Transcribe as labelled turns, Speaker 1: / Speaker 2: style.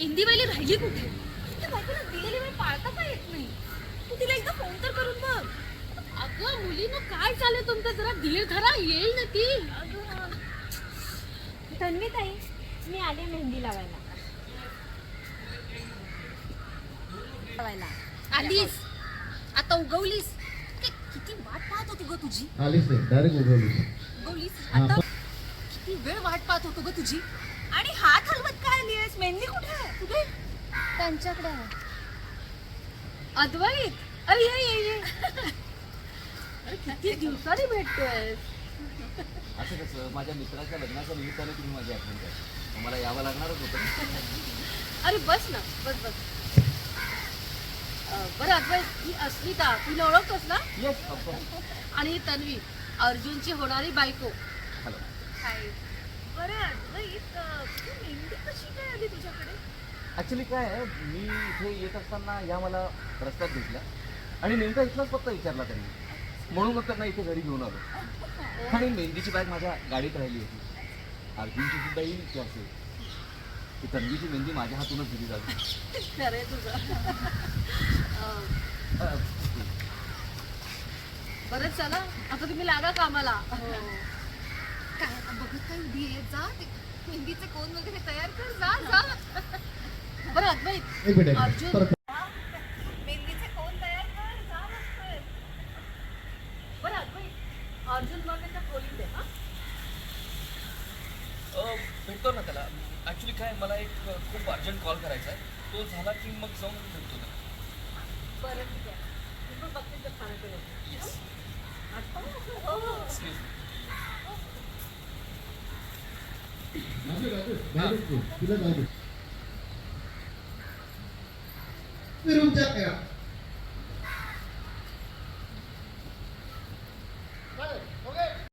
Speaker 1: मेहंदीवाली राहिली कुठे? त्या बायकोला दिलेली वेळ पाळता का येत नाही. तू तिला एकदा फोन तर करून बघ. अगं मुलीनं काय चाललंय तुमचं? जरा धीर धरा येईल ना ती.
Speaker 2: तन्वी ताई मी आले मेहंदी लावायला. लावायला.
Speaker 1: आलीस. आता उगवलीस. कि- किती वाट पाहत होती ग तुझी?
Speaker 3: आलीच नाही डायरेक्ट उगवलीस.
Speaker 1: उगवलीस.
Speaker 3: हा,
Speaker 1: आता किती वेळ वाट पाहत होतो ग तुझी? आणि हात हलवत काय आलीस मेहंदी कुठे आहे कुठे
Speaker 2: त्यांच्याकडे आहे.
Speaker 1: अद्वैत? अरे ये ये ये. अरे किती दिवसांनी भेटतोय
Speaker 4: असं कसं माझ्या मित्राच्या लग्नाच्या निमित्ताने तुम्ही माझी आठवण करता मला यावं लागणारच होतं.
Speaker 1: अरे बस ना बस बस. अं, बरं अद्वैत ही अस्मिता तुला ओळखतोस ना?
Speaker 4: येस ऑफकोर्स
Speaker 1: आणि ही तन्वी अर्जुनची होणारी बायको.
Speaker 4: हॅलो
Speaker 1: हाय बरं अद्वैत अं, तू मेहंदी कशी काय आली तुझ्याकडे
Speaker 4: ॲक्च्युली काय आहे मी इथे येत असताना या मला रस्त्यात भेटल्या. आणि नेमका इथलाच पत्ता विचारला त्यांनी. म्हणून मग त्यांना इथे घरी घेऊन आलो. आणि मेहंदीची बॅग माझ्या गाडीत राहिली होती. अर्जुनची सुद्धा येईल इच्छा असेल? की तन्वीची मेहंदी माझ्या हातूनच दिली
Speaker 1: खरंय तुझं. अं,
Speaker 4: अं,
Speaker 1: बरं चला आता तुम्ही लागा कामाला. काय आता बघत काय उभी आहे जा ते. मेहंदीचे कोण वगैरे तयार कर जा.
Speaker 3: एक मिनिट
Speaker 1: अर्जुन. मेहंदीचे कोण तयार कर? जा. बरं अद्वैत अर्जुन मग त्याच्या खोलीत आहे हा.
Speaker 5: भेटतो ना त्याला. ॲक्च्युली काय मला एक अ, खूप अर्जंट कॉल करायचा आहे. तो झाला की मग जाऊन भेटतो त्याला.
Speaker 1: बरं ठीक आहे. मी पण बघते ते खाण्याचं वगैरे.
Speaker 5: येस
Speaker 1: हो हो.
Speaker 5: एक्सक्यूज.
Speaker 3: तिला जाऊ दे. रूमच्या